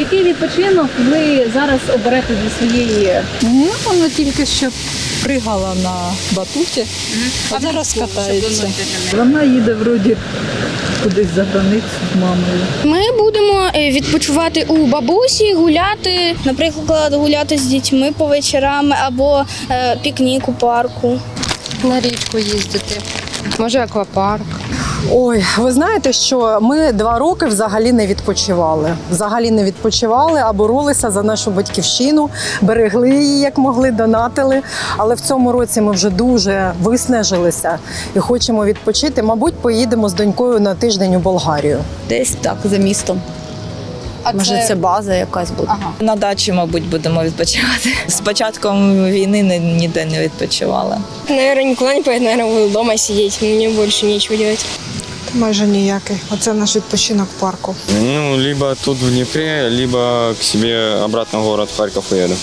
Який відпочинок ви зараз оберете для своєї Ну, вона тільки що пригала на батуті, а зараз катається. Вона їде вроді кудись за границю з мамою. Ми будемо е, відпочивати у бабусі, гуляти, наприклад, гуляти з дітьми по вечорам або е, пікнік у парку. На річку їздити. Може, аквапарк. Ой, ви знаєте, що ми два роки взагалі не відпочивали. Взагалі не відпочивали, а боролися за нашу батьківщину, берегли її як могли, донатили. Але в цьому році ми вже дуже виснажилися і хочемо відпочити. Мабуть, поїдемо з донькою на тиждень у Болгарію. Десь так, за містом. А Може, це база якась буде. Ага. На дачі, мабуть, будемо відпочивати. З початком війни ні- ніде не відпочивала. Наверное, никуда не поеду, наверное, буду дома сидеть. Мне больше нечего делать. Майже ніякий. Оце наш відпочинок в парку. Ну, либо тут в Днепре, либо к себе обратно в город Харьков уеду.